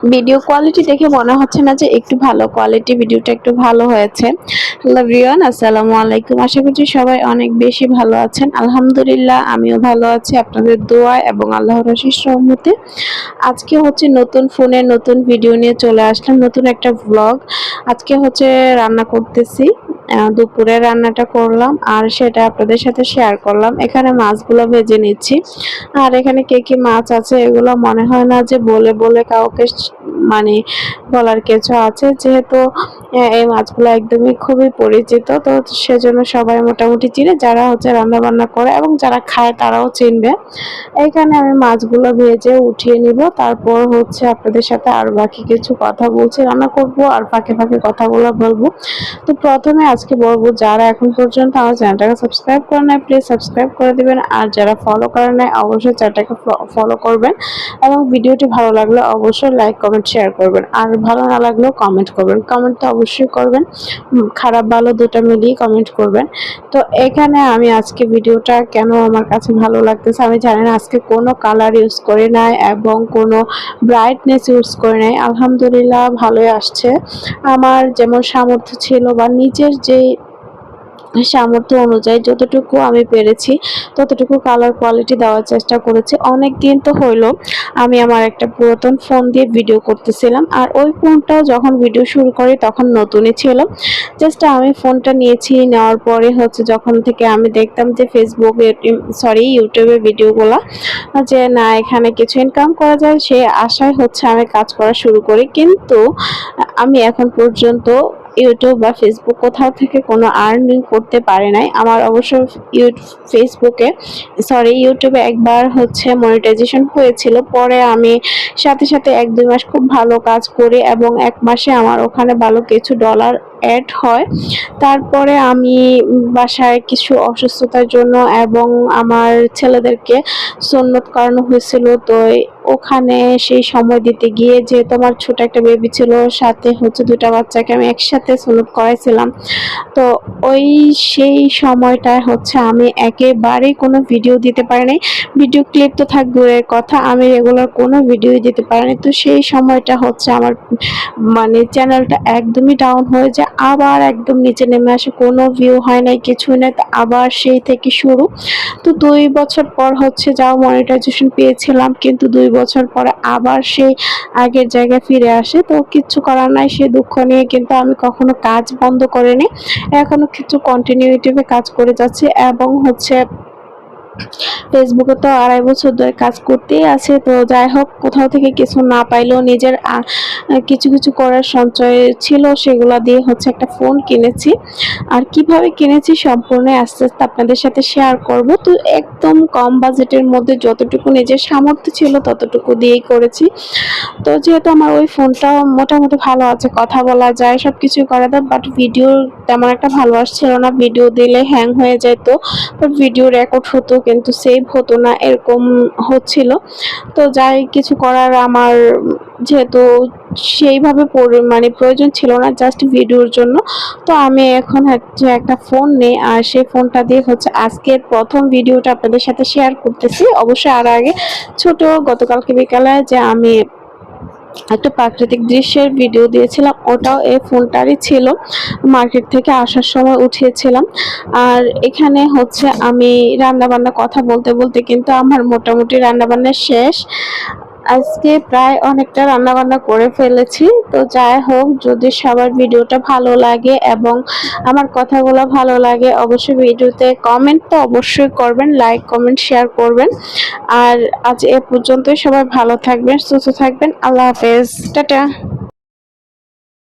Video quality দেখে মনে হচ্ছে না যে একটু ভালো কোয়ালিটি ভিডিওটা একটু ভালো হয়েছে। হ্যালো রিয়ান আসসালামু আলাইকুম। আশা করছি সবাই অনেক বেশি ভালো আছেন। আলহামদুলিল্লাহ, আমিও ভালো আছি আপনাদের দোয়া এবং আল্লাহর রশিস রহমতে। আজকে হচ্ছে নতুন ফোনে নতুন ভিডিও নিয়ে চলে আসলাম, নতুন একটা ব্লগ আজকে হচ্ছে রান্না করতেছি দুপুরে রান্নাটা করলাম আর সেটা আপনাদের সাথে শেয়ার করলাম। এখানে মাছগুলো ভেজে নিচ্ছি। আর এখানে কে কি মাছ আছে এগুলো মনে হয় না যে বলে বলে কাউকে মানে বলার কিছু আছে? যেহেতু এই মাছগুলো একদমই খুবই পরিচিত। তো সেজন্য সবাই মোটামুটি চিনে, যারা হচ্ছে রান্না বান্না করে এবং যারা খায় তারাও চিনবে। এখানে আমি মাছগুলো ভেজে উঠিয়ে নিব। তারপর হচ্ছে আপনাদের সাথে আর বাকি কিছু কথা বলছি, রান্না করব আর ফাঁকে ফাঁকে কথাগুলো বলব। তো প্রথমে আজকে বলব, যারা এখন পর্যন্ত আমার চ্যানেলটাকে সাবস্ক্রাইব করে নেয় প্লিজ সাবস্ক্রাইব করে দেবেন। আর যারা ফলো করে নেয় অবশ্যই চ্যানেলটাকে ফলো করবেন এবং ভিডিওটি ভালো লাগলে অবশ্যই লাইক কমেন্ট শেয়ার করবেন। আর ভালো না লাগলেও কমেন্ট করবেন। কমেন্ট তো অবশ্যই করবেন। খারাপ, ভালো দুটা মিলিয়ে কমেন্ট করবেন। তো এখানে আমি আজকে ভিডিওটা কেন আমার কাছে ভালো লাগতেছে আমি জানি না, আজকে কোনো কালার ইউজ করে নাই এবং কোনো ব্রাইটনেস ইউজ করে নাই। আলহামদুলিল্লাহ ভালোই আসছে। আমার যেমন সামর্থ্য ছিল বা নিজের যে সামর্থ্য অনুযায়ী যতটুকু আমি পেরেছি, ততটুকু কালার কোয়ালিটি দেওয়ার চেষ্টা করেছি। অনেক দিন তো হইল আমি আমার একটা পুরাতন ফোন দিয়ে ভিডিও করতেছিলাম আর ওই ফোনটাও যখন ভিডিও শুরু করি তখন নতুনই ছিল। জাস্ট আমি ফোনটা নিয়েছি, নেওয়ার পরে হচ্ছে যখন থেকে আমি দেখতাম যে ফেসবুকে সরি ইউটিউবে ভিডিওগুলো যে না, এখানে কিছু ইনকাম করা যায়, সে আশায় হচ্ছে আমি কাজ করা শুরু করি। কিন্তু আমি এখন পর্যন্ত ইউটিউব বা ফেসবুক কোথাও থেকে কোনো আর্নিং করতে পারে নাই। আমার অবশ্য ফেসবুকে সরি ইউটিউবে একবার হচ্ছে মনিটাইজেশন হয়েছিল। পরে আমি সাথে সাথে এক দুই মাস খুব ভালো কাজ করি এবং এক মাসে আমার ওখানে ভালো কিছু ডলার অ্যাড হয়। তারপরে আমি বাসায় কিছু অসুস্থতার জন্য এবং আমার ছেলেদেরকে সন্ন্যত করানো হয়েছিল। তো ওখানে সেই সময় দিতে গিয়ে যেহেতু আমার ছোট একটা বেবি ছিল, সাথে হচ্ছে দুটা বাচ্চাকে আমি একসাথে সন্ন্যত করাইছিলাম। তো ওই সেই সময়টায় হচ্ছে আমি একেবারেই কোনো ভিডিও দিতে পারিনি। ভিডিও ক্লিপ তো থাক দূরের কথা আমি রেগুলার কোনো ভিডিও দিতে পারিনি। তো সেই সময়টা হচ্ছে আমার মানে চ্যানেলটা একদমই ডাউন হয়ে যায়। আবার একদম নিচে নেমে আসে, কোনো ভিউ হয় নাই, কিছুই নাই, তো আবার সেই থেকে শুরু। তো দুই বছর পর হচ্ছে যাও মনিটাইজেশন পেয়েছিলাম, কিন্তু দুই বছর পরে আবার সেই আগের জায়গায় ফিরে আসে। তো কিচ্ছু করার নাই, সে দুঃখ নিয়ে কিন্তু আমি কখনো কাজ বন্ধ করিনি। এখনও কিছু কন্টিনিউটিভে কাজ করে যাচ্ছি এবং হচ্ছে ফেসবুকে তো আড়াই বছর ধরে কাজ করতেই আছে, তো যাই হোক, কোথাও থেকে কিছু না পাইলেও নিজের কিছু কিছু করার সঞ্চয় ছিল, সেগুলো দিয়ে হচ্ছে একটা ফোন কিনেছি। আর কীভাবে কিনেছি সম্পূর্ণ আস্তে আস্তে আপনাদের সাথে শেয়ার করব। তো একদম কম বাজেটের মধ্যে যতটুকু নিজের সামর্থ্য ছিল, ততটুকু দিয়েই করেছি। তো যেহেতু আমার ওই ফোনটা মোটামুটি ভালো আছে, কথা বলা যায় সব কিছুই করা যায় বাট ভিডিও তেমন একটা ভালো আসছিল না। ভিডিও দিলে হ্যাং হয়ে যেত বাট ভিডিও রেকর্ড হতো কিন্তু সেভ হতো না, এরকম হচ্ছিল। তো যাই, কিছু করার আমার যেহেতু সেইভাবে মানে প্রয়োজন ছিল না জাস্ট ভিডিওর জন্য, তো আমি এখন হচ্ছে একটা ফোন নেই, আর সেই ফোনটা দিয়ে হচ্ছে আজকের প্রথম ভিডিওটা আপনাদের সাথে শেয়ার করতেছি। অবশ্যই আর আগে, ছোট গতকালকে বিকালে যে আমি একটা প্রাকৃতিক দৃশ্যের ভিডিও দিয়েছিলাম। ওটাও এই ফোনটারই ছিল। মার্কেট থেকে আসার সময় উঠিয়েছিলাম। আর এখানে হচ্ছে আমি রান্নাবান্না কথা বলতে বলতে কিন্তু আমার মোটামুটি রান্নাবান্না শেষ। আজকে প্রায় অনেকটা রান্না বান্না করে ফেলেছি। তো যাই হোক, যদি সবার ভিডিওটা ভালো লাগে এবং আমার কথাগুলো ভালো লাগে, অবশ্যই ভিডিওতে কমেন্ট তো অবশ্যই করবেন লাইক কমেন্ট শেয়ার করবেন। আর আজ এ পর্যন্তই সবাই ভালো থাকবেন, সুস্থ থাকবেন। আল্লাহ হাফেজ। টাটা।